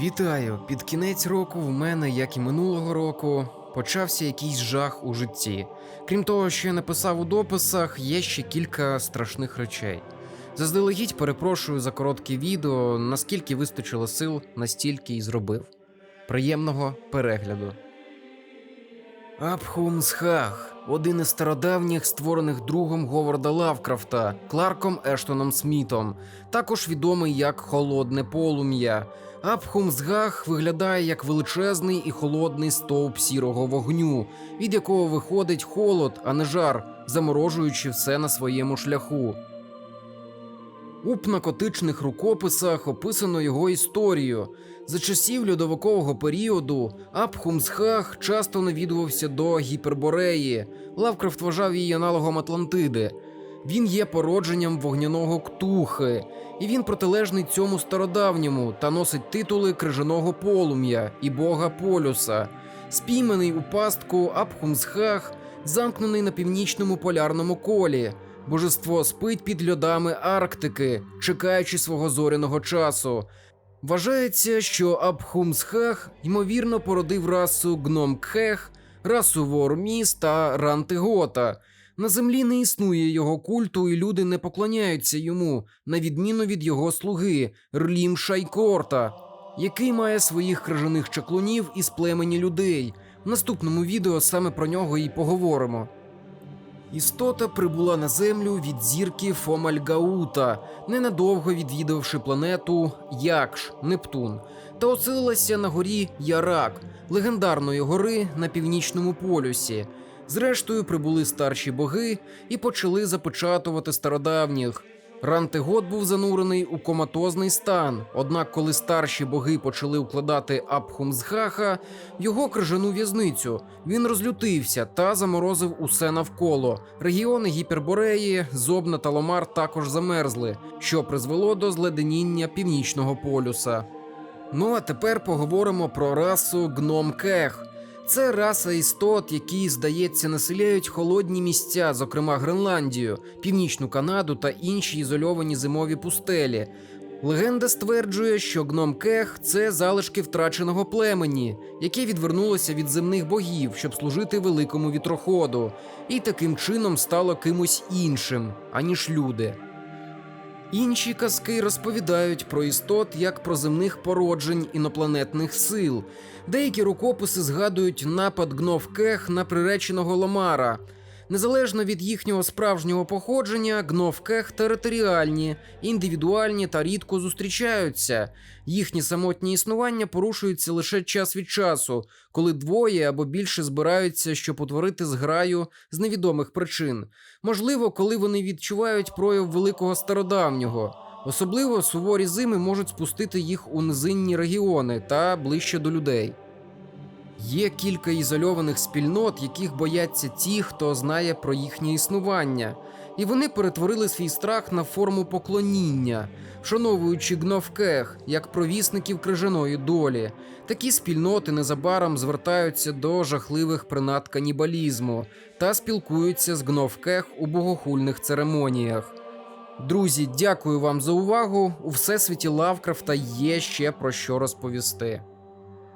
Вітаю! Під кінець року в мене, як і минулого року, почався якийсь жах у житті. Крім того, що я написав у дописах, є ще кілька страшних речей. Заздалегідь перепрошую за коротке відео, наскільки вистачило сил, настільки і зробив. Приємного перегляду. Абхумсхах один із стародавніх, створених другом Говарда Лавкрафта, Кларком Ештоном Смітом, також відомий як Холодне полум'я. Абхумсгах виглядає як величезний і холодний стовп сірого вогню, від якого виходить холод, а не жар, заморожуючи все на своєму шляху. У пнакотичних рукописах описано його історію. За часів льодовикового періоду Абхумсхах часто навідувався до Гіпербореї. Лавкрафт вважав її аналогом Атлантиди. Він є породженням вогняного ктухи, і він протилежний цьому стародавньому та носить титули крижаного полум'я і бога полюса. Спійманий у пастку Абхумсхах, замкнений на північному полярному колі. Божество спить під льодами Арктики, чекаючи свого зоряного часу. Вважається, що Абхумсхах ймовірно породив расу Гномкхех, расу Ворміс та Рантигота. На землі не існує його культу, і люди не поклоняються йому, на відміну від його слуги Рлім Шайкорта, який має своїх крижаних чаклунів із племені людей. В наступному відео саме про нього і поговоримо. Істота прибула на землю від зірки Фомальгаута, ненадовго відвідавши планету Якш, Нептун, та оселилася на горі Ярак, легендарної гори на північному полюсі. Зрештою прибули старші боги і почали запечатувати стародавніх. Рантигот був занурений у коматозний стан. Однак, коли старші боги почали укладати Абхумзгаха в його крижану в'язницю, він розлютився та заморозив усе навколо. Регіони Гіпербореї, Зобна та Ломар також замерзли, що призвело до зледеніння північного полюса. Ну а тепер поговоримо про расу Гномкех. Це раса істот, які, здається, населяють холодні місця, зокрема Гренландію, Північну Канаду та інші ізольовані зимові пустелі. Легенда стверджує, що гномкех це залишки втраченого племені, яке відвернулося від земних богів, щоб служити великому вітроходу, і таким чином стало кимось іншим, аніж люди. Інші казки розповідають про істот як про земних породжень інопланетних сил. Деякі рукописи згадують напад гновкех на приреченого Ломара. Незалежно від їхнього справжнього походження, гновкех територіальні, індивідуальні та рідко зустрічаються. Їхнє самотнє існування порушується лише час від часу, коли двоє або більше збираються, щоб утворити зграю з невідомих причин. Можливо, коли вони відчувають прояв великого стародавнього. Особливо суворі зими можуть спустити їх у низинні регіони та ближче до людей. Є кілька ізольованих спільнот, яких бояться ті, хто знає про їхнє існування, і вони перетворили свій страх на форму поклоніння, вшановуючи гновкех як провісників крижаної долі. Такі спільноти незабаром звертаються до жахливих принад канібалізму та спілкуються з гновкех у богохульних церемоніях. Друзі, дякую вам за увагу. У всесвіті Лавкрафта є ще про що розповісти.